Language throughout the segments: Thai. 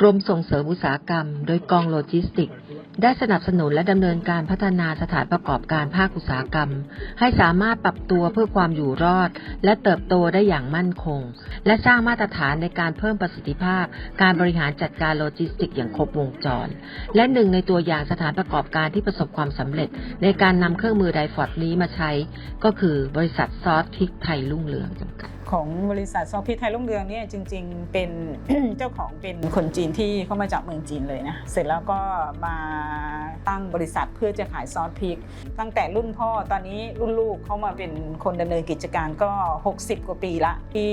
กรมส่งเสริมอุตสาหกรรม โดยกองโลจิสติกส์ได้สนับสนุนและดำเนินการพัฒนาสถานประกอบการภาคอุตสาหกรรม ให้สามารถปรับตัวเพื่อความอยู่รอด และเติบโตได้อย่างมั่นคง และสร้างมาตรฐานในการเพิ่มประสิทธิภาพ การบริหารจัดการโลจิสติกส์อย่างครบวงจร และหนึ่งในตัวอย่างสถานประกอบการที่ประสบความสำเร็จ ในการนำเครื่องมือไดฟอร์ดนี้มาใช้ ก็คือบริษัทซอสพริกไทยรุ่งเรืองจำกัด ของบริษัทซอพิทไทยรุ่งเรืองเนี่ยจริง ๆ เป็นเจ้าของเป็นคนจีนที่เข้ามาจากเมืองจีนเลยนะเสร็จแล้วก็มาตั้งบริษัทเพื่อจะขายซอสพริก ตั้งแต่รุ่นพ่อตอนนี้รุ่นลูกเขามาเป็นคนดำเนินกิจการก็ 60 กว่าปีละที่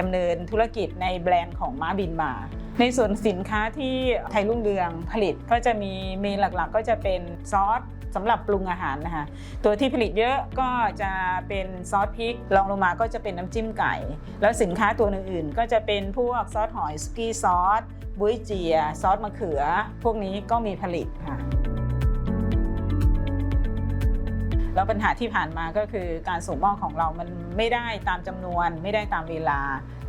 ดำเนินธุรกิจในแบรนด์ของม้าบินมาในส่วนสินค้าที่ไทยรุ่งเรืองผลิตก็จะมีเมนหลักๆ ก็จะเป็นซอส สำหรับปรุงอาหารนะคะตัวที่ผลิตเยอะก็จะเป็นซอสพริกรองลงมาก็จะเป็นน้ำจิ้มไก่ แล้วสินค้าตัวอื่นๆ ก็จะเป็นพวกซอสหอยสกี้ซอสบุ้ยเจีย ซอสมะเขือ พวกนี้ก็มีผลิตค่ะแล้วปัญหาที่ผ่านมาก็คือการส่งมอบของเรามันไม่ได้ตามจำนวน ไม่ได้ตามเวลา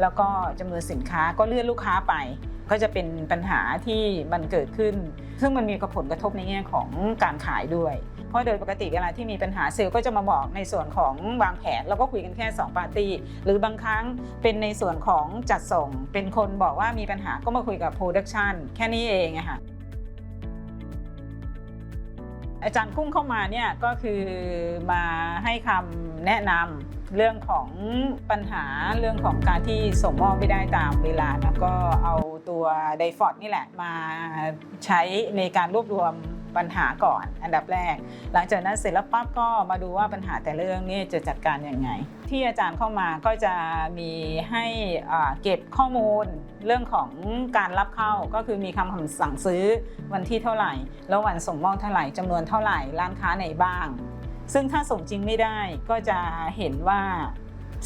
แล้วก็จำนวนสินค้าก็เลื่อนลูกค้าไป ก็จะเป็นปัญหาที่มันเกิดขึ้น ซึ่งมันมีผลกระทบในแง่ของการขายด้วย เพราะโดยปกติเวลาที่มีปัญหาเซลล์ก็จะมาบอกในส่วนของวางแผนเราก็คุยกันแค่ 2 ปาร์ตี้ หรือบางครั้งเป็นในส่วนของจัดส่ง เป็นคนบอกว่ามีปัญหาก็มาคุยกับโปรดักชันแค่นี้เองอะค่ะอาจารย์กุ้งเข้ามาเนี่ยก็คือมาให้คำแนะนำ เรื่องของปัญหาเรื่องของการที่ส่งมอบไม่ได้ตามเวลาแล้วก็เอาตัวไดฟอร์ดนี่แหละมาใช้ในการรวบรวมปัญหาก่อนอันดับแรก หลังจากนั้นเสร็จแล้วปั๊บก็มาดูว่าปัญหาแต่เรื่องนี้จะจัดการยังไง ที่อาจารย์เข้ามาก็จะมีให้เก็บข้อมูลเรื่องของการรับเข้าก็คือมีคำสั่งซื้อวันที่เท่าไหร่ แล้ววันส่งมอบเท่าไหร่จำนวนเท่าไหร่ร้านค้าไหนบ้าง ซึ่งถ้าส่งจริงไม่ได้ก็จะเห็นว่า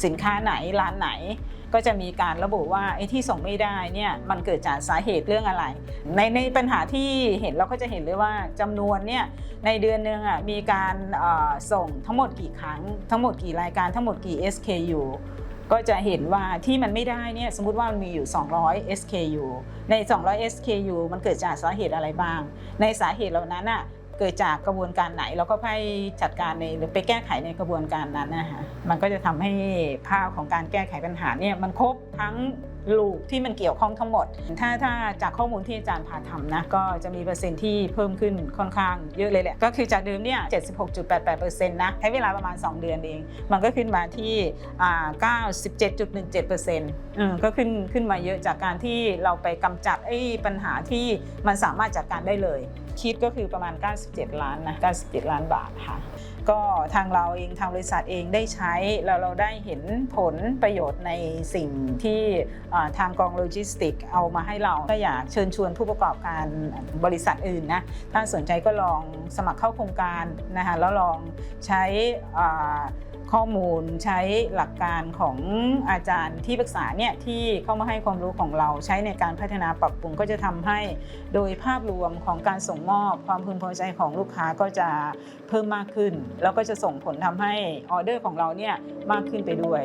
สินค้าไหนร้านไหน ก็จะมีการระบุว่าไอ้ที่ส่งไม่ได้เนี่ยมันเกิดจากสาเหตุเรื่องอะไร ในในปัญหาที่เห็นเราก็จะเห็นเลยว่าจำนวนเนี่ยในเดือนหนึงอะมีการส่งทั้งหมดกี่ครั้ง ทั้งหมดกี่รายการทั้งหมดกี่ SKU ก็จะเห็นว่าที่มันไม่ได้เนี่ยสมมติว่ามันมีอยู่ 200 SKU ใน 200 SKU มันเกิดจากสาเหตุอะไรบ้าง ในสาเหตุเหล่านั้นอะ เกิดจากกระบวนการไหนเราก็ไปจัดการในหรือไปแก้ไขในกระบวนการนั้นนะคะมันก็จะทำให้ภาพของการแก้ไขปัญหาเนี่ยมันครบทั้งลูกที่มันเกี่ยวข้องทั้งหมด ถ้าถ้าจากข้อมูลที่อาจารย์พาทำนะ ก็จะมีเปอร์เซ็นต์ที่เพิ่มขึ้นค่อนข้างเยอะเลยแหละ ก็คือจากเดิมเนี่ย 76.88%นะ ใช้เวลาประมาณ 2 เดือนเอง มันก็ขึ้นมาที่อ่า97.17%อืมก็ขึ้นขึ้นมาเยอะจากการที่เราไปกำจัดไอ้ปัญหาที่มันสามารถจัดการได้เลย คิดก็คือประมาณ97 ล้านนะ97 ล้านบาทค่ะก็ทางเราเองทางบริษัทเองได้ใช้แล้วเราได้เห็นผลประโยชน์ในสิ่งที่ทางกองโลจิสติกเอามาให้เราก็อยากเชิญชวนผู้ประกอบการบริษัทอื่นนะถ้าสนใจก็ลองสมัครเข้าโครงการนะคะแล้วลองใช้ข้อมูลใช้หลักการของอาจารย์ที่ปรึกษาเนี่ยที่เข้ามาให้ความรู้ของเราใช้ในการพัฒนาปรับปรุงก็จะทำให้ โดยภาพรวมของการส่งมอบความพึงพอใจของลูกค้าก็จะเพิ่มมากขึ้น แล้วก็จะส่งผลทำให้ออเดอร์ของเราเนี่ยมากขึ้นไปด้วย